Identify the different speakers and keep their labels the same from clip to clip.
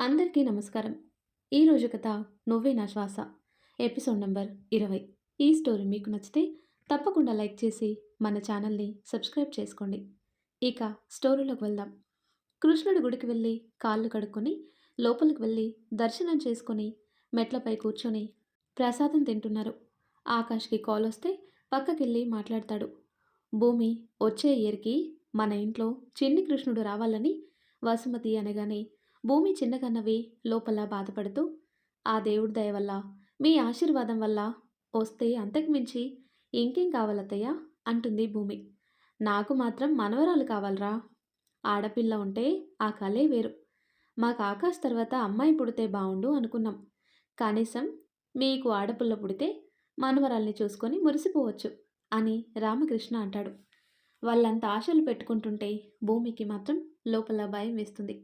Speaker 1: అందరికీ నమస్కారం. ఈరోజు కథ నువ్వే నా శ్వాస. ఎపిసోడ్ నెంబర్ ఇరవై. ఈ స్టోరీ మీకు నచ్చితే తప్పకుండా లైక్ చేసి మన ఛానల్ని సబ్స్క్రైబ్ చేసుకోండి. ఇక స్టోరీలోకి వెళ్దాం. కృష్ణుడి గుడికి వెళ్ళి కాళ్ళు కడుక్కొని లోపలికి వెళ్ళి దర్శనం చేసుకొని మెట్లపై కూర్చొని ప్రసాదం తింటున్నారు. ఆకాష్కి కాల్ వస్తే పక్కకెళ్ళి మాట్లాడతాడు. భూమి వచ్చే ఇయర్కి మన ఇంట్లో చిన్ని కృష్ణుడు రావాలని వసుమతి అనగానే భూమి చిన్నగన్నవి లోపల బాధపడుతూ ఆ దేవుడి దయ వల్ల మీ ఆశీర్వాదం వల్ల వస్తే అంతకుమించి ఇంకేం కావాలత్తయ్యా అంటుంది భూమి. నాకు మాత్రం మనవరాలు కావాలరా. ఆడపిల్ల ఉంటే ఆ కలే వేరు. మాకు ఆకాశ్ తర్వాత అమ్మాయి పుడితే బాగుండు అనుకున్నాం. కనీసం మీకు ఆడపిల్ల పుడితే మనవరాల్ని చూసుకొని మురిసిపోవచ్చు అని రామకృష్ణ అంటాడు. వాళ్ళంత ఆశలు పెట్టుకుంటుంటే భూమికి మాత్రం లోపల భయం వేస్తుంది.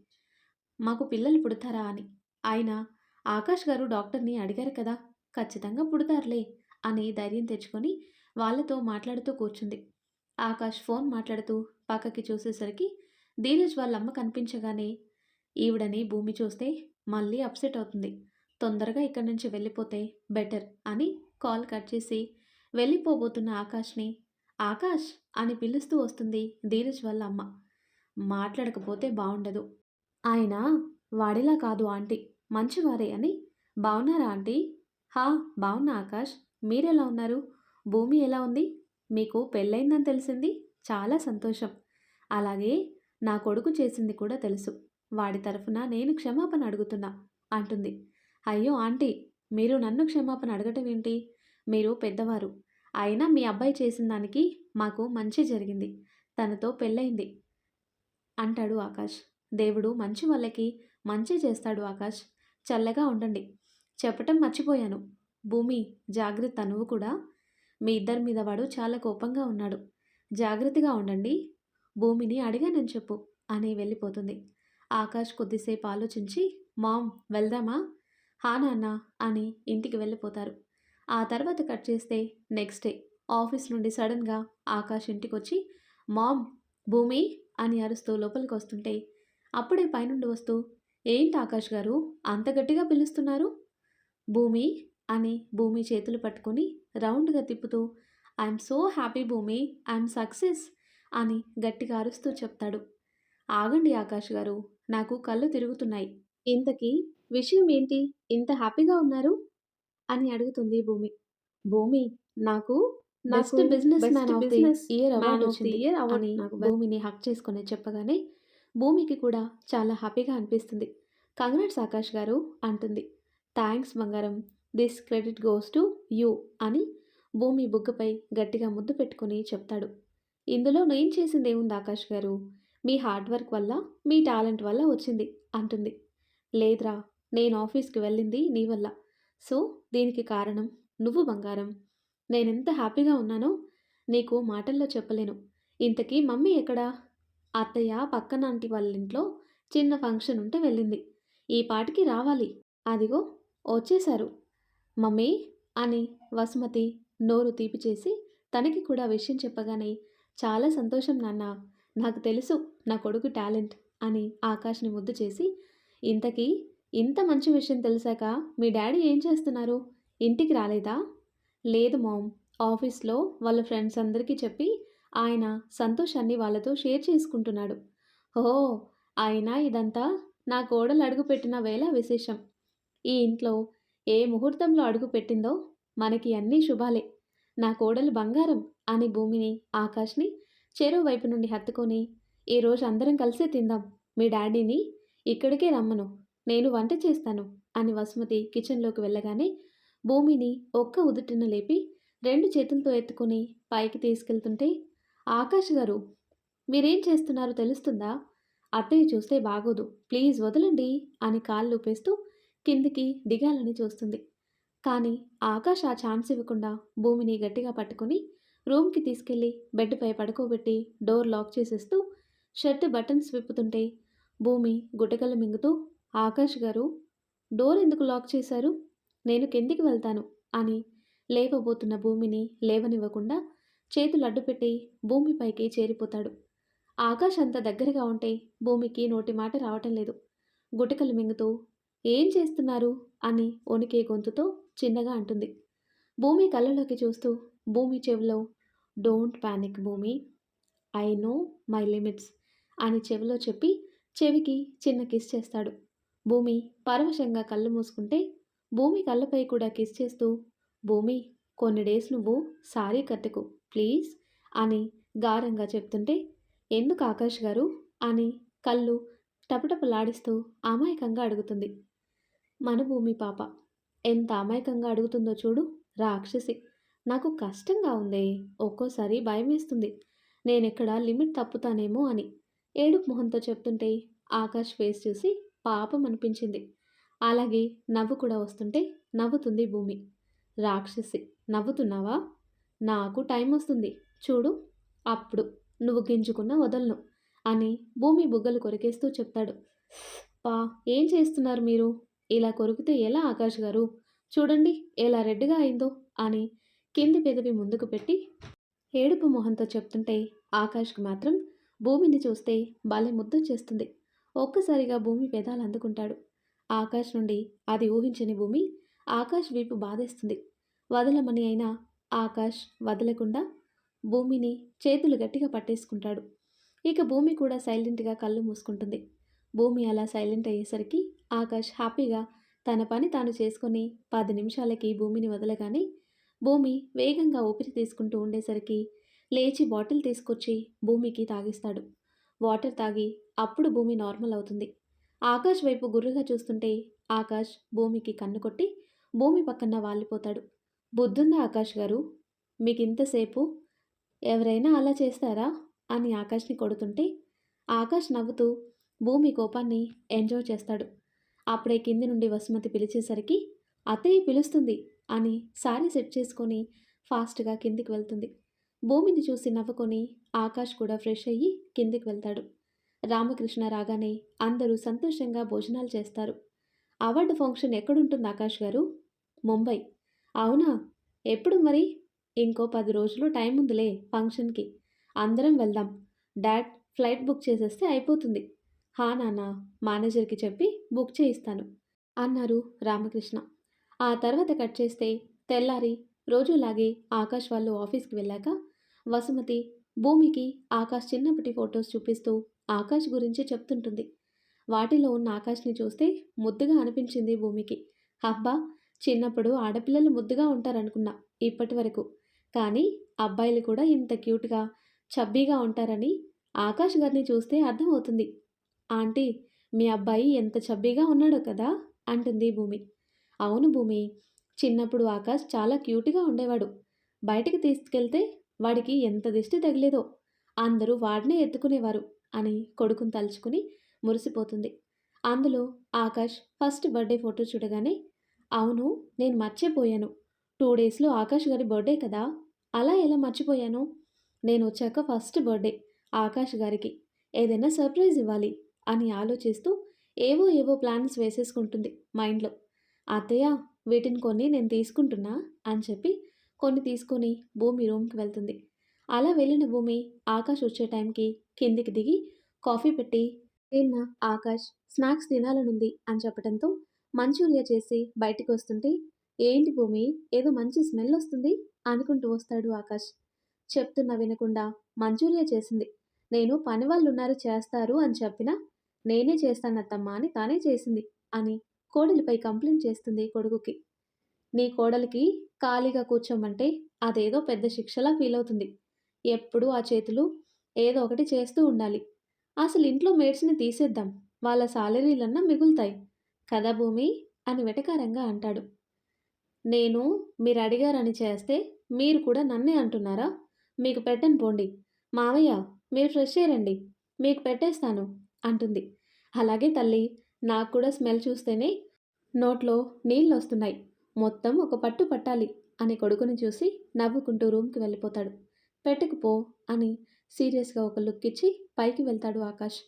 Speaker 1: మాకు పిల్లలు పుడతారా అని. ఆయన ఆకాష్ గారు డాక్టర్ని అడిగారు కదా ఖచ్చితంగా పుడతారులే అని ధైర్యం తెచ్చుకొని వాళ్ళతో మాట్లాడుతూ కూర్చుంది. ఆకాష్ ఫోన్ మాట్లాడుతూ పక్కకి చూసేసరికి ధీరజ్ వాళ్ళమ్మ కనిపించగానే ఈవిడని భూమి చూస్తే మళ్ళీ అప్సెట్ అవుతుంది. తొందరగా ఇక్కడి నుంచి వెళ్ళిపోతే బెటర్ అని కాల్ కట్ చేసి వెళ్ళిపోబోతున్న ఆకాష్ని ఆకాష్ అని పిలుస్తూ వస్తుంది ధీరజ్ వాళ్ళ అమ్మ మాట్లాడకపోతే బాగుండదు ఆయన వాడిలా కాదు ఆంటీ. మంచివారే అని బాగున్నారా ఆంటీ? హా బాగున్నా ఆకాష్. మీరెలా ఉన్నారు? భూమి ఎలా ఉంది? మీకు పెళ్ళైందని తెలిసింది? చాలా సంతోషం. అలాగే నా కొడుకు చేసింది కూడా తెలుసు. వాడి తరఫున నేను క్షమాపణ అడుగుతున్నా అంటుంది. అయ్యో ఆంటీ మీరు నన్ను క్షమాపణ అడగటం ఏంటి? మీరు పెద్దవారు. అయినా మీ అబ్బాయి చేసిన దానికి మాకు మంచి జరిగింది. తనతో పెళ్ళయింది అంటాడు ఆకాష్. దేవుడు మంచి వాళ్ళకి మంచి చేస్తాడు ఆకాష్. చల్లగా ఉండండి. చెప్పటం మర్చిపోయాను. భూమి జాగ్రత్త నువ్వు కూడా. మీ ఇద్దరి మీద వాడు చాలా కోపంగా ఉన్నాడు. జాగ్రత్తగా ఉండండి. భూమిని అడిగానని చెప్పు అని వెళ్ళిపోతుంది. ఆకాష్ కొద్దిసేపు ఆలోచించి మామ్ వెళ్దామా? హా నాన్న అని ఇంటికి వెళ్ళిపోతారు. ఆ తర్వాత కట్ చేస్తే నెక్స్ట్ డే. ఆఫీస్ నుండి సడన్గా ఆకాష్ ఇంటికి వచ్చి మామ్ భూమి అని అరుస్తూ లోపలికి వస్తుంటే అప్పుడే పైనుండి వస్తూ ఏంటి ఆకాష్ గారు అంత గట్టిగా పిలుస్తున్నారు? భూమి అని భూమి చేతులు పట్టుకొని రౌండ్గా తిప్పుతూ I'm so happy Bhoomi I'm success అని గట్టిగా అరుస్తూ చెప్తాడు. ఆగండి ఆకాష్ గారు నాకు కళ్ళు తిరుగుతున్నాయి. ఇంతకీ విషయం ఏంటి? ఇంత హ్యాపీగా ఉన్నారు? అని అడుగుతుంది భూమి. భూమి నాకు next businessman of the year award వచ్చింది. అని భూమిని హక్ చేసుకుని చెప్పగానే భూమికి కూడా చాలా హ్యాపీగా అనిపిస్తుంది. కంగ్రాట్స్ ఆకాష్ గారు అంటుంది. థ్యాంక్స్ బంగారం this credit goes to you అని భూమి బుగ్గపై గట్టిగా ముద్దు పెట్టుకుని చెప్తాడు. ఇందులో నేను చేసింది ఏముంది ఆకాష్ గారు? మీ హార్డ్ వర్క్ వల్ల మీ టాలెంట్ వల్ల వచ్చింది అంటుంది. లేదురా నేను ఆఫీస్కి వెళ్ళింది నీ వల్ల. సో దీనికి కారణం నువ్వు బంగారం. నేనెంత హ్యాపీగా ఉన్నానో నీకు మాటల్లో చెప్పలేను. ఇంతకీ మమ్మీ ఎక్కడా? అత్తయ్య పక్కనాంటి వాళ్ళ ఇంట్లో చిన్న ఫంక్షన్ ఉంటే వెళ్ళింది. ఈ పాటికి రావాలి. అదిగో వచ్చేశారు. మమ్మీ అని వసుమతి నోరు తీపి చేసి తనకి కూడా విషయం చెప్పగానే చాలా సంతోషం నాన్న. నాకు తెలుసు నా కొడుకు టాలెంట్ అని ఆకాష్ని ముద్దు చేసి ఇంతకీ ఇంత మంచి విషయం తెలిసాక మీ డాడీ ఏం చేస్తున్నారు? ఇంటికి రాలేదా? లేదు మామ్. ఆఫీస్లో వాళ్ళ ఫ్రెండ్స్ అందరికీ చెప్పి ఆయన సంతోషాన్ని వాళ్ళతో షేర్ చేసుకుంటున్నాడు. ఓ ఆయన ఇదంతా నా కోడలు అడుగుపెట్టిన వేళ విశేషం. ఈ ఇంట్లో ఏ ముహూర్తంలో అడుగుపెట్టిందో మనకి అన్నీ శుభాలే. నా కోడలు బంగారం అని భూమిని ఆకాష్ని చెరువు వైపు నుండి హత్తుకొని ఈరోజు అందరం కలిసే తిందాం. మీ డాడీని ఇక్కడికే రమ్మను. నేను వంట చేస్తాను అని వసుమతి కిచెన్లోకి వెళ్ళగానే భూమిని ఒక్క ఉదుటిన లేపి రెండు చేతులతో ఎత్తుకొని పైకి తీసుకెళ్తుంటే ఆకాష్ గారు మీరేం చేస్తున్నారో తెలుస్తుందా? అత్తయ్య చూస్తే బాగోదు. ప్లీజ్ వదలండి అని కాళ్ళు ఊపేస్తూ కిందికి దిగాలని చూస్తుంది. కానీ ఆకాష్ ఆ ఛాన్స్ ఇవ్వకుండా భూమిని గట్టిగా పట్టుకుని రూమ్కి తీసుకెళ్ళి బెడ్పై పడుకోబెట్టి డోర్ లాక్ చేసేస్తూ షర్ట్ బటన్స్ విప్పుతుంటే భూమి గుటకలు మింగుతూ ఆకాష్ గారు డోర్ ఎందుకు లాక్ చేశారు? నేను కిందికి వెళ్తాను అని లేవబోతున్న భూమిని లేవనివ్వకుండా చేతులు అడ్డుపెట్టి భూమిపైకి చేరిపోతాడు. ఆకాశం అంత దగ్గరగా ఉంటే భూమికి నోటి మాట రావటం లేదు. గుటకలు మింగుతూ ఏం చేస్తున్నారు? అని వణికే గొంతుతో చిన్నగా అంటుంది. భూమి కళ్ళలోకి చూస్తూ భూమి చెవిలో don't panic Bhoomi. I know my limits అని చెవిలో చెప్పి చెవికి చిన్న కిస్ చేస్తాడు. భూమి పరవశంగా కళ్ళు మూసుకుంటే భూమి కళ్ళపై కూడా కిస్ చేస్తూ భూమి కొన్ని డేస్ నువ్వు సారీ కట్టుకు. ప్లీజ్ అని గారంగా చెప్తుంటే ఎందుకు ఆకాష్ గారు? అని కళ్ళు టపటపలాడిస్తూ అమాయకంగా అడుగుతుంది. మన భూమి పాప. ఎంత అమాయకంగా అడుగుతుందో చూడు రాక్షసి. నాకు కష్టంగా ఉందే. ఒక్కోసారి భయం వేస్తుంది. నేనెక్కడ లిమిట్ తప్పుతానేమో అని. ఏడుపు మొహంతో చెప్తుంటే ఆకాష్ ఫేస్ చూసి పాపం అనిపించింది. అలాగే నవ్వు కూడా వస్తుంటే నవ్వుతుంది భూమి. రాక్షసి నవ్వుతున్నావా? నాకు టైం వస్తుంది. చూడు అప్పుడు నువ్వు గింజుకున్న వదలను అని భూమి బుగ్గలు కొరికేస్తూ చెప్తాడు. పా ఏం చేస్తున్నారు మీరు? ఇలా కొరికితే ఎలా ఆకాష్ గారు? చూడండి ఎలా రెడ్గా అయిందో అని కింది పెదవి ముందుకు పెట్టి ఏడుపు మొహంతో చెప్తుంటే ఆకాష్కి మాత్రం భూమిని చూస్తే భలే ముద్దు చేస్తుంది. ఒక్కసారిగా భూమి పెదాలు అందుకుంటాడు. ఆకాష్ నుండి అది ఊహించని భూమి ఆకాష్ వీపు బాధేస్తుంది. వదలమని అయినా ఆకాష్ వదలకుండా భూమిని చేతులు గట్టిగా పట్టేసుకుంటాడు. ఇక భూమి కూడా సైలెంట్గా కళ్ళు మూసుకుంటుంది. భూమి అలా సైలెంట్ అయ్యేసరికి ఆకాష్ హ్యాపీగా తన పని తాను చేసుకొని పది నిమిషాలకి భూమిని వదలగానే భూమి వేగంగా ఊపిరి తీసుకుంటూ ఉండేసరికి లేచి బాటిల్ తీసుకొచ్చి భూమికి తాగిస్తాడు. వాటర్ తాగి అప్పుడు భూమి నార్మల్ అవుతుంది. ఆకాష్ వైపు గుర్రుగా చూస్తుంటే ఆకాష్ భూమికి కన్ను కొట్టి భూమి పక్కన వాలిపోతాడు. బుద్ధుందా ఆకాష్ గారు? మీకు ఇంతసేపు ఎవరైనా అలా చేస్తారా? అని ఆకాష్ని కొడుతుంటే ఆకాష్ నవ్వుతూ భూమి కోపాన్ని ఎంజాయ్ చేస్తాడు. అప్పుడే కింది నుండి వసుమతి పిలిచేసరికి అత్తయ్య పిలుస్తుంది అని సారీ సెట్ చేసుకొని ఫాస్ట్గా కిందికి వెళ్తుంది. భూమిని చూసి నవ్వుకొని ఆకాష్ కూడా ఫ్రెష్ అయ్యి కిందికి వెళ్తాడు. రామకృష్ణ రాగానే అందరూ సంతోషంగా భోజనాలు చేస్తారు. అవార్డు ఫంక్షన్ ఎక్కడుంటుంది ఆకాష్ గారు? ముంబై. అవునా? ఎప్పుడు మరి? ఇంకో పది రోజులు టైం ఉందిలే ఫంక్షన్కి. అందరం వెళ్దాం. డాడ్ ఫ్లైట్ బుక్ చేసేస్తే అయిపోతుంది. హా నాన్న మేనేజర్కి చెప్పి బుక్ చేయిస్తాను. అన్నారు రామకృష్ణ. ఆ తర్వాత కట్ చేస్తే తెల్లారి రోజులాగే ఆకాష్ వాళ్ళు ఆఫీస్కి వెళ్ళాక వసుమతి భూమికి ఆకాష్ చిన్నప్పటి ఫొటోస్ చూపిస్తూ ఆకాష్ గురించి చెప్తుంటుంది. వాటిలో ఉన్న ఆకాష్ని చూస్తే ముద్దుగా అనిపించింది భూమికి. అబ్బా! చిన్నప్పుడు ఆడపిల్లలు ముద్దుగా ఉంటారనుకున్నా ఇప్పటి వరకు. కానీ అబ్బాయిలు కూడా ఇంత క్యూట్గా చబ్బీగా ఉంటారని ఆకాష్ గారిని చూస్తే అర్థమవుతుంది. ఆంటీ మీ అబ్బాయి ఎంత చబ్బీగా ఉన్నాడో కదా అంటుంది భూమి. అవును భూమి చిన్నప్పుడు ఆకాష్ చాలా క్యూట్గా ఉండేవాడు. బయటికి తీసుకెళ్తే వాడికి ఎంత దిష్టి తగిలేదో అందరూ వాడినే ఎత్తుకునేవారు అని కొడుకుని తలుచుకుని మురిసిపోతుంది. అందులో ఆకాష్ ఫస్ట్ బర్త్డే ఫోటో చూడగానే అవును నేను మర్చిపోయాను. టూ డేస్లో ఆకాష్ గారి బర్త్డే కదా అలా ఎలా మర్చిపోయాను? నేను వచ్చాక ఫస్ట్ బర్త్డే ఆకాష్ గారికి. ఏదైనా సర్ప్రైజ్ ఇవ్వాలి అని ఆలోచిస్తూ ఏవో ఏవో ప్లాన్స్ వేసేసుకుంటుంది మైండ్లో. అత్తయ్య వీటిని కొన్ని నేను తీసుకుంటున్నా అని చెప్పి కొన్ని తీసుకొని భూమి రూమ్కి వెళ్తుంది. అలా వెళ్ళిన భూమి ఆకాష్ వచ్చే టైంకి కిందికి దిగి కాఫీ పెట్టి తిన్న ఆకాష్ స్నాక్స్ తినాలనుంది అని చెప్పడంతో మంచూరియా చేసి బయటికి వస్తుంటే ఏంటి భూమి? ఏదో మంచి స్మెల్ వస్తుంది అనుకుంటూ వస్తాడు ఆకాష్. చెప్తున్నా వినకుండా మంచూరియా చేసింది. నేను పని వాళ్ళు ఉన్నారు చేస్తారు అని చెప్పినా నేనే చేస్తానత్తమ్మా అని తానే చేసింది అని కోడలిపై కంప్లైంట్ చేస్తుంది కొడుకుకి. నీ కోడలికి ఖాళీగా కూర్చోమంటే అదేదో పెద్ద శిక్షలా ఫీల్ అవుతుంది ఎప్పుడూ ఆ చేతులు ఏదో ఒకటి చేస్తూ ఉండాలి. అసలు ఇంట్లో మేడ్స్ని తీసేద్దాం. వాళ్ళ సాలరీలన్నా మిగులుతాయి. కదా భూమి అని వెటకారంగా అంటాడు. నేను మీరు అడిగారని చేస్తే మీరు కూడా నన్నే అంటున్నారా? మీకు పెట్టను పోండి. మావయ్య మీరు ఫ్రెష్ అయ్యండి. మీకు పెట్టేస్తాను అంటుంది. అలాగే తల్లి నాకు కూడా స్మెల్ చూస్తేనే నోట్లో నీళ్ళు వస్తున్నాయి మొత్తం ఒక పట్టు పట్టాలి అని కొడుకుని చూసి నవ్వుకుంటూ రూమ్కి వెళ్ళిపోతాడు. పెట్టుకుపో అని సీరియస్గా ఒక లుక్ ఇచ్చి పైకి వెళ్తాడు ఆకాష్.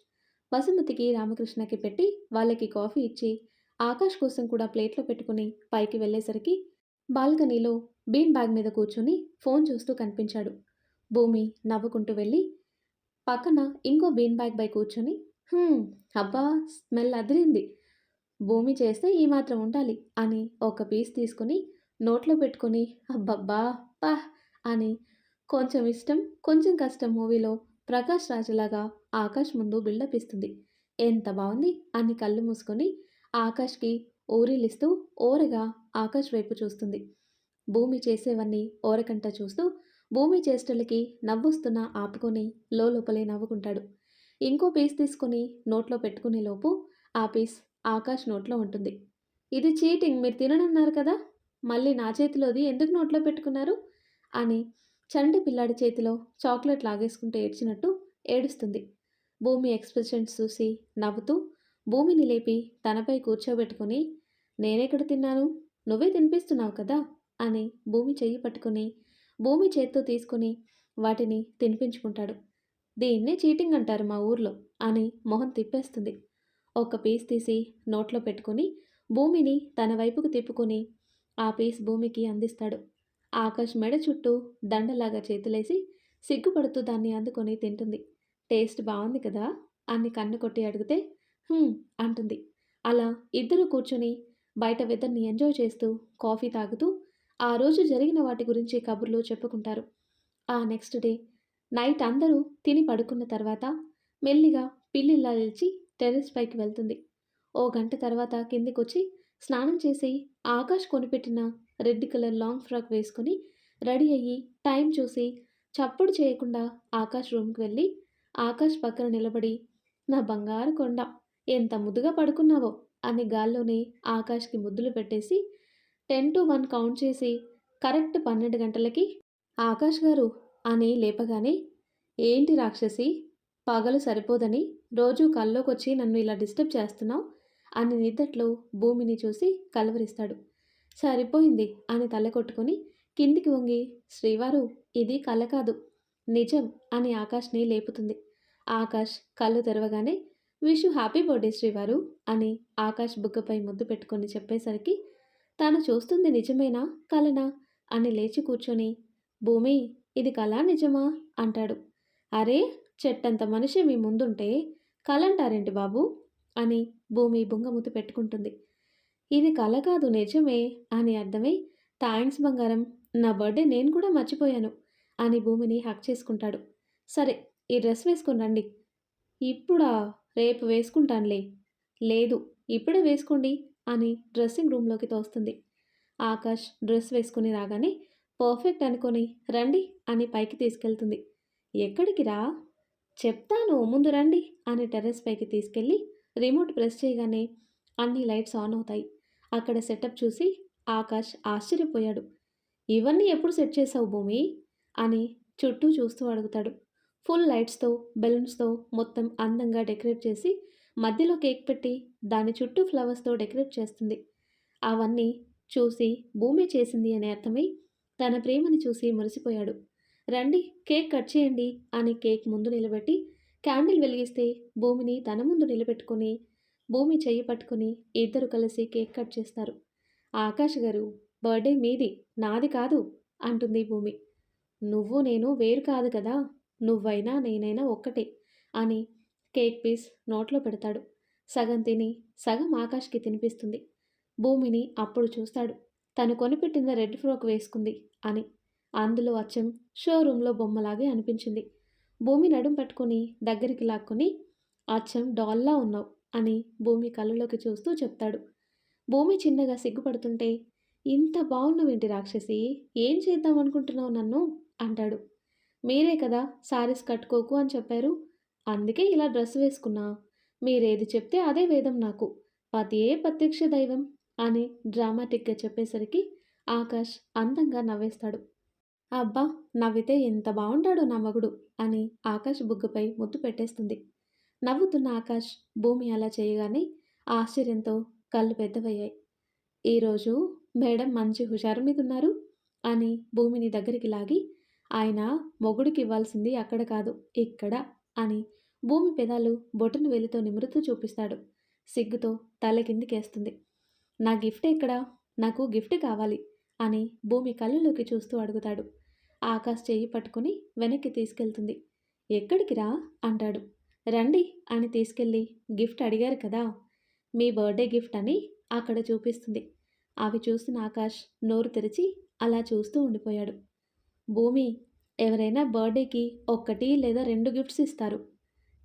Speaker 1: వసుమతికి రామకృష్ణకి పెట్టి వాళ్ళకి కాఫీ ఇచ్చి ఆకాష్ కోసం కూడా ప్లేట్లో పెట్టుకుని పైకి వెళ్ళేసరికి బాల్కనీలో బీన్ బ్యాగ్ మీద కూర్చొని ఫోన్ చూస్తూ కనిపించాడు భూమి నవ్వుకుంటూ వెళ్ళి పక్కన ఇంకో బీన్ బ్యాగ్ పై కూర్చొని అబ్బా! స్మెల్ అదిరింది. భూమి చేస్తే ఈ మాత్రం ఉండాలి అని ఒక పీస్ తీసుకొని నోట్లో పెట్టుకొని అబ్బబ్బా! పహ్ అని కొంచెం ఇష్టం, కొంచెం కష్టం మూవీలో ప్రకాష్ రాజులాగా ఆకాష్ ముందు బిల్డప్ ఇస్తుంది. ఎంత బాగుంది అని కళ్ళు మూసుకొని ఆకాష్‌కి ఊరిలిస్తూ ఓరగా ఆకాష్ వైపు చూస్తుంది. భూమి చేసేవన్నీ ఓరకంట చూస్తూ భూమి చేష్టలకి నవ్వొస్తున్నా ఆపుకొని లోలోపలే నవ్వుకుంటాడు. ఇంకో పీస్ తీసుకొని నోట్లో పెట్టుకునే లోపు ఆ పీస్ ఆకాష్ నోట్లో ఉంటుంది. ఇది చీటింగ్ మీరు తిననన్నారు కదా! మళ్ళీ నా చేతిలోది ఎందుకు నోట్లో పెట్టుకున్నారు? అని చండి పిల్లాడి చేతిలో చాక్లెట్ లాగేసుకుంటూ ఏడ్చినట్టు ఏడుస్తుంది. భూమి ఎక్స్‌ప్రెషన్స్ చూసి నవ్వుతూ భూమిని లేపి తనపై కూర్చోబెట్టుకొని నేనెక్కడ తిన్నాను? నువ్వే తినిపిస్తున్నావు కదా! అని భూమి చెయ్యి పట్టుకుని భూమి చేత్తో తీసుకొని వాటిని తినిపించుకుంటాడు. దీన్నే చీటింగ్ అంటారు మా ఊర్లో అని మొహం తిప్పేస్తుంది. ఒక పీస్ తీసి నోట్లో పెట్టుకొని భూమిని తన వైపుకు తిప్పుకొని ఆ పీస్ భూమికి అందిస్తాడు. ఆకాష్ మెడ చుట్టూ దండలాగా చేతులేసి సిగ్గుపడుతూ దాన్ని అందుకొని తింటుంది. టేస్ట్ బాగుంది కదా! అని కన్ను కొట్టి అడిగితే అంటుంది. అలా ఇద్దరు కూర్చొని బయట వెదర్‌ని ఎంజాయ్ చేస్తూ కాఫీ తాగుతూ ఆ రోజు జరిగిన వాటి గురించి కబుర్లు చెప్పుకుంటారు. ఆ నెక్స్ట్ డే నైట్ అందరూ తిని పడుకున్న తర్వాత మెల్లిగా పిల్లిలా లేచి టెర్రస్ పైకి వెళ్తుంది. ఓ గంట తర్వాత కిందికొచ్చి స్నానం చేసి ఆకాష్ కొనిపెట్టిన రెడ్ కలర్ లాంగ్ ఫ్రాక్ వేసుకొని రెడీ అయ్యి టైం చూసి చప్పుడు చేయకుండా ఆకాష్ రూమ్‌కి వెళ్ళి ఆకాష్ పక్కన నిలబడి నా బంగారు కొండ ఎంత ముద్దుగా పడుకున్నావో అని గాల్లోనే ఆకాష్‌కి ముద్దులు పెట్టేసి 10-1 కౌంట్ చేసి కరెక్ట్ 12 గంటలకి ఆకాష్ గారు అని లేపగానే ఏంటి రాక్షసి పగలు సరిపోదని రోజు కల్లోకొచ్చి నన్ను ఇలా డిస్టర్బ్ చేస్తున్నావు అని నిద్దట్లో భూమిని చూసి కలవరిస్తాడు. సరిపోయింది అని తల కొట్టుకుని కిందికి వంగి శ్రీవారు ఇది కల కాదు నిజం అని ఆకాష్ని లేపుతుంది. ఆకాష్ కళ్ళు తెరవగానే విషు హ్యాపీ బర్త్‌డే శ్రీవారు అని ఆకాష్ బుగ్గపై ముద్దు పెట్టుకొని చెప్పేసరికి తాను చూస్తుంది నిజమేనా? కలనా? అని లేచి కూర్చొని భూమి ఇది కలా నిజమా? అంటాడు. అరే చెట్టంత మనిషి మీ ముందుంటే కలంటారేంటి బాబు అని భూమి బుంగమూతి పెట్టుకుంటుంది. ఇది కల కాదు నిజమే అని అర్థమై థ్యాంక్స్ బంగారం నా బర్త్‌డే నేను కూడా మర్చిపోయాను అని భూమిని హక్ చేసుకుంటాడు. సరే ఈ డ్రెస్ వేసుకుని రండి. ఇప్పుడా? రేపు వేసుకుంటానులే. లేదు ఇప్పుడే వేసుకోండి అని డ్రెస్సింగ్ రూమ్‌లోకి తోస్తుంది. ఆకాష్ డ్రెస్ వేసుకుని రాగానే పర్ఫెక్ట్ అనుకొని రండి అని పైకి తీసుకెళ్తుంది. ఎక్కడికి రా? చెప్తాను ముందు రండి అని టెర్రస్ పైకి తీసుకెళ్ళి రిమోట్ ప్రెస్ చేయగానే అన్ని లైట్స్ ఆన్ అవుతాయి. అక్కడ సెటప్ చూసి ఆకాష్ ఆశ్చర్యపోయాడు. ఇవన్నీ ఎప్పుడు సెట్ చేసావు భూమి? అని చుట్టూ చూస్తూ అడుగుతాడు. ఫుల్ లైట్స్‌తో, బెలూన్స్‌తో మొత్తం అందంగా డెకరేట్ చేసి మధ్యలో కేక్ పెట్టి దాని చుట్టూ ఫ్లవర్స్‌తో డెకరేట్ చేస్తుంది. అవన్నీ చూసి భూమి చేసింది అని అర్థమై తన ప్రేమని చూసి మురిసిపోయాడు. రండి కేక్ కట్ చేయండి అని కేక్ ముందు నిలబెట్టి క్యాండిల్ వెలిగిస్తే భూమిని తన ముందు నిలబెట్టుకొని భూమి చెయ్యి పట్టుకుని ఇద్దరు కలిసి కేక్ కట్ చేస్తారు. ఆకాష్ గారు బర్త్‌డే మీది నాది కాదు అంటుంది భూమి. నువ్వు నేను వేరు కాదు కదా! నువ్వైనా నేనైనా ఒక్కటే అని కేక్ పీస్ నోట్లో పెడతాడు. సగం తిని సగం ఆకాష్‌కి తినిపిస్తుంది. భూమిని అప్పుడు చూస్తాడు. తను కొనిపెట్టిన రెడ్ ఫ్రాక్ వేసుకుంది అని. అందులో అచ్చం షోరూంలో బొమ్మలాగే అనిపించింది. భూమి నడుం పట్టుకొని దగ్గరికి లాక్కుని అచ్చం డాల్‌లా ఉన్నావు అని భూమి కళ్ళలోకి చూస్తూ చెప్తాడు. భూమి చిన్నగా సిగ్గుపడుతుంటే ఇంత బాగున్నావు ఏంటి రాక్షసి ఏం చేద్దాం అనుకుంటున్నావు నన్ను? అంటాడు. మీరే కదా శారీస్ కట్టుకోకు అని చెప్పారు. అందుకే ఇలా డ్రెస్ వేసుకున్నా. మీరేది చెప్తే అదే వేదం నాకు. పతియే ప్రత్యక్ష దైవం అని డ్రామాటిక్‌గా చెప్పేసరికి ఆకాష్ అందంగా నవ్వేస్తాడు. అబ్బా! నవ్వితే ఎంత బాగుంటాడో నా మగుడు అని ఆకాష్ బుగ్గపై ముద్దు పెట్టేస్తుంది. నవ్వుతున్న ఆకాష్ భూమి అలా చేయగానే ఆశ్చర్యంతో కళ్ళు పెద్దవయ్యాయి. ఈరోజు మేడం మంచి హుషారు మీదున్నారు అని భూమిని దగ్గరికి లాగి ఆయన మొగుడికి ఇవ్వాల్సింది అక్కడ కాదు ఇక్కడ అని భూమి పెదాలు బొటను వేలితో నిమురుతూ చూపిస్తాడు. సిగ్గుతో తల కిందికేస్తుంది. నా గిఫ్ట్ ఇక్కడ నాకు గిఫ్ట్ కావాలి అని భూమి కళ్ళలోకి చూస్తూ అడుగుతాడు. ఆకాశ్ చేయి పట్టుకుని వెనక్కి తీసుకెళ్తుంది. ఎక్కడికి రా? అంటాడు. రండి అని తీసుకెళ్ళి గిఫ్ట్ అడిగారు కదా మీ బర్త్డే గిఫ్ట్ అని అక్కడ చూపిస్తుంది అవి చూసిన ఆకాష్ నోరు తెరిచి అలా చూస్తూ ఉండిపోయాడు భూమి ఎవరైనా బర్త్డేకి ఒక్కటి లేదా రెండు గిఫ్ట్స్ ఇస్తారు.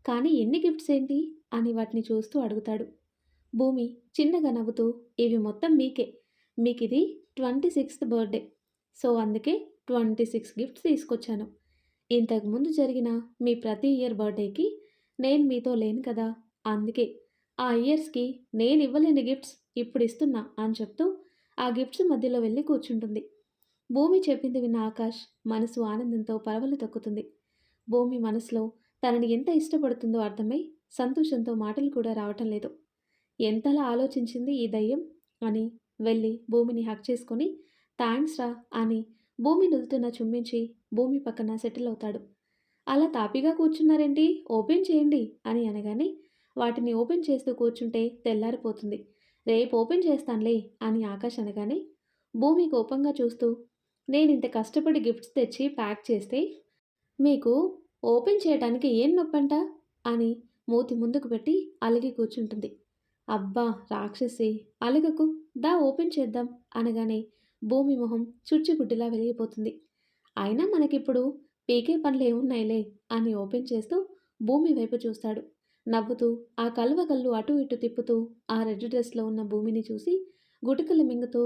Speaker 1: కానీ ఎన్ని గిఫ్ట్స్ ఏంటి? అని వాటిని చూస్తూ అడుగుతాడు. భూమి చిన్నగా నవ్వుతూ ఇవి మొత్తం మీకే. మీకు ఇది ట్వంటీ సిక్స్త్ బర్త్డే. సో అందుకే ట్వంటీ సిక్స్ గిఫ్ట్స్ తీసుకొచ్చాను. ఇంతకుముందు జరిగిన మీ ప్రతి ఇయర్ బర్త్డేకి నేను మీతో లేను కదా? అందుకే ఆ ఇయర్స్కి నేను ఇవ్వలేని గిఫ్ట్స్ ఇప్పుడు ఇస్తున్నా అని చెప్తూ ఆ గిఫ్ట్స్ మధ్యలో వెళ్ళి కూర్చుంటుంది. భూమి చెప్పింది విన్న ఆకాష్ మనసు ఆనందంతో పరవలు తొక్కుతుంది. భూమి మనసులో తనని ఎంత ఇష్టపడుతుందో అర్థమై సంతోషంతో మాటలు కూడా రావటం లేదు. ఎంతలా ఆలోచించింది ఈ దయ్యం? అని వెళ్ళి భూమిని హక్ చేసుకొని థ్యాంక్స్ రా అని భూమి నుదుతున్న చుమ్మించి భూమి పక్కన సెటిల్ అవుతాడు. అలా తాపిగా కూర్చున్నారేంటి? ఓపెన్ చేయండి అని అనగానే వాటిని ఓపెన్ చేస్తూ కూర్చుంటే తెల్లారిపోతుంది. రేపు ఓపెన్ చేస్తానులే అని ఆకాష్ అనగానే భూమి కోపంగా చూస్తూ నేను ఇంత కష్టపడి గిఫ్ట్స్ తెచ్చి ప్యాక్ చేస్తే మీకు ఓపెన్ చేయడానికి ఏం నొప్పంట? అని మూతి ముందుకు పెట్టి అలిగి కూర్చుంటుంది. అబ్బా రాక్షసి అలగకు దా ఓపెన్ చేద్దాం అనగానే భూమి మొహం చుచ్చుగుడ్డిలా వెలిగిపోతుంది. అయినా మనకిప్పుడు పీకే పనులు ఏమున్నాయిలే అని ఓపెన్ చేస్తూ భూమి వైపు చూస్తాడు. నవ్వుతూ ఆ కలువ కళ్ళు అటు ఇటు తిప్పుతూ ఆ రెడ్ డ్రెస్లో ఉన్న భూమిని చూసి గుటికలు మింగుతూ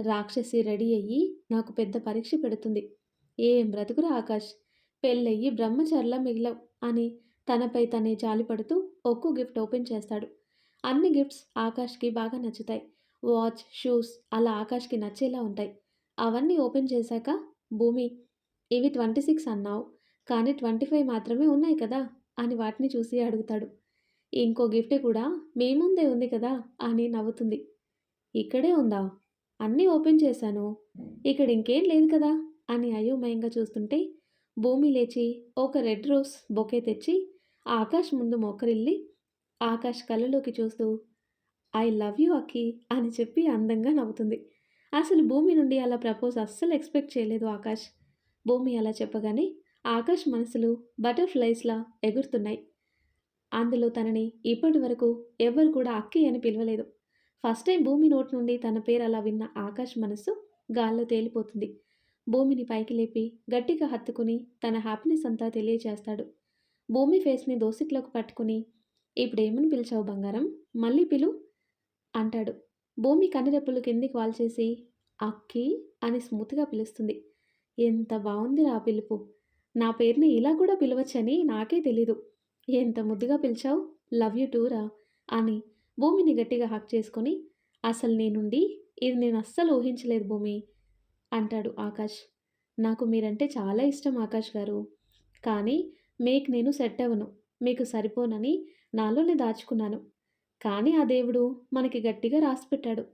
Speaker 1: రాక్షసి రెడీ అయ్యి నాకు పెద్ద పరీక్ష పెడుతుంది. ఏం బ్రతుకురా ఆకాష్? పెళ్ళయ్యి బ్రహ్మచర్ల మిగిలవు అని తనపై తనే జాలిపడుతూ ఒక్కో గిఫ్ట్ ఓపెన్ చేస్తాడు. అన్ని గిఫ్ట్స్ ఆకాష్కి బాగా నచ్చుతాయి. వాచ్ షూస్ అలా ఆకాష్కి నచ్చేలా ఉంటాయి. అవన్నీ ఓపెన్ చేశాక భూమి ఇవి ట్వంటీ సిక్స్ అన్నావు కానీ ట్వంటీ ఫైవ్ మాత్రమే ఉన్నాయి కదా అని వాటిని చూసి అడుగుతాడు. ఇంకో గిఫ్ట్ కూడా మీ ముందే ఉంది కదా అని నవ్వుతుంది. ఇక్కడే ఉందా? అన్నీ ఓపెన్ చేశాను. ఇక్కడ ఇంకేం లేదు కదా అని అయోమయంగా చూస్తుంటే భూమి లేచి ఒక రెడ్ రోజ్ బొకే తెచ్చి ఆకాష్ ముందు మోకరిల్లి ఆకాష్ కళ్ళలోకి చూస్తూ ఐ లవ్ యూ అక్కి అని చెప్పి అందంగా నవ్వుతుంది. అసలు భూమి నుండి అలా ప్రపోజ్ అస్సలు ఎక్స్పెక్ట్ చేయలేదు ఆకాష్ భూమి అలా చెప్పగానే ఆకాష్ మనసులు బటర్ఫ్లైస్లా ఎగురుతున్నాయి. అందులో తనని ఇప్పటి వరకు ఎవరు కూడా అక్కి అని పిలవలేదు. ఫస్ట్ టైం భూమి నోటి నుండి తన పేరు అలా విన్న ఆకాష్ మనసు గాల్లో తేలిపోతుంది. భూమిని పైకి లేపి గట్టిగా హత్తుకుని తన హ్యాపీనెస్ అంతా తెలియజేస్తాడు భూమి ఫేస్ని దోసిట్లోకి పట్టుకుని ఇప్పుడేమని పిలిచావు బంగారం? మళ్ళీ పిలు అంటాడు. భూమి కన్నెరెప్పులు కిందికి వాల్చేసి అక్కి అని స్మూత్గా పిలుస్తుంది. ఎంత బాగుంది ఆ పిలుపు. నా పేరుని ఇలా కూడా పిలవచ్చని నాకే తెలీదు. ఎంత ముద్దుగా పిలిచావు? లవ్ యూ టూరా అని భూమిని గట్టిగా హక్ చేసుకొని అసలు నేనుండి ఇది నేను అస్సలు ఊహించలేదు భూమి అంటాడు ఆకాష్. నాకు మీరంటే చాలా ఇష్టం ఆకాష్ గారు. కానీ మీకు నేను సెట్ అవ్వను. మీకు సరిపోనని నాలోనే దాచుకున్నాను. కానీ ఆ దేవుడు మనకి గట్టిగా రాసి పెట్టాడు.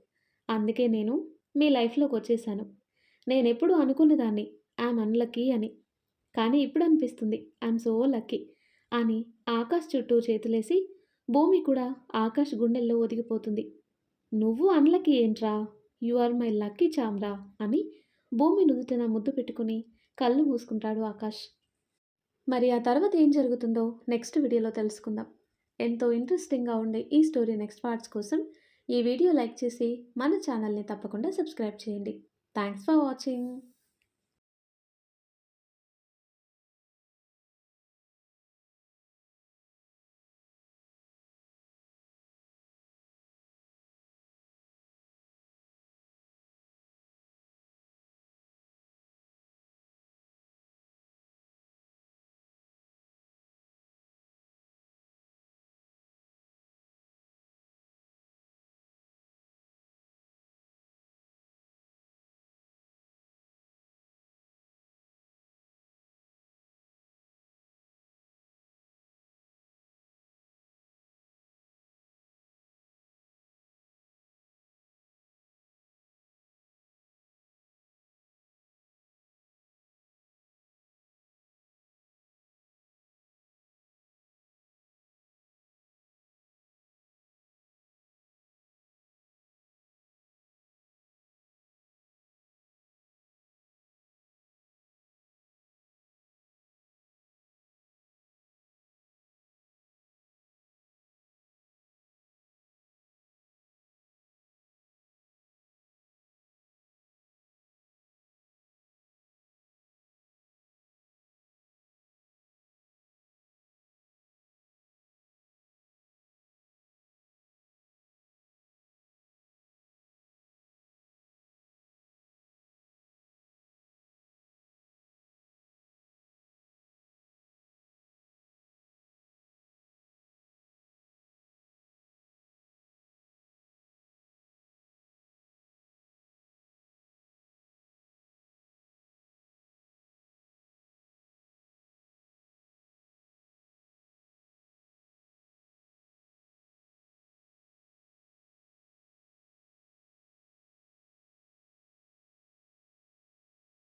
Speaker 1: అందుకే నేను మీ లైఫ్లోకి వచ్చేసాను. నేనెప్పుడు అనుకునేదాన్ని ఐఎమ్ అన్లక్కీ అని. కానీ ఇప్పుడు అనిపిస్తుంది ఐఎమ్ సో లక్కీ అని ఆకాష్ చుట్టూ చేతులేసి భూమి కూడా ఆకాష్ గుండెల్లో ఒదిగిపోతుంది. నువ్వు అన్లకి ఏంట్రా? యు ఆర్ మై లక్కీ చామ్రా అని భూమి నుదుటిన ముద్దు పెట్టుకుని కళ్ళు మూసుకుంటాడు ఆకాష్. మరి ఆ తర్వాత ఏం జరుగుతుందో నెక్స్ట్ వీడియోలో తెలుసుకుందాం. ఎంతో ఇంట్రెస్టింగ్గా ఉండే ఈ స్టోరీ నెక్స్ట్ పార్ట్స్ కోసం ఈ వీడియో లైక్ చేసి మన ఛానల్ని తప్పకుండా సబ్స్క్రైబ్ చేయండి. Thanks for watching.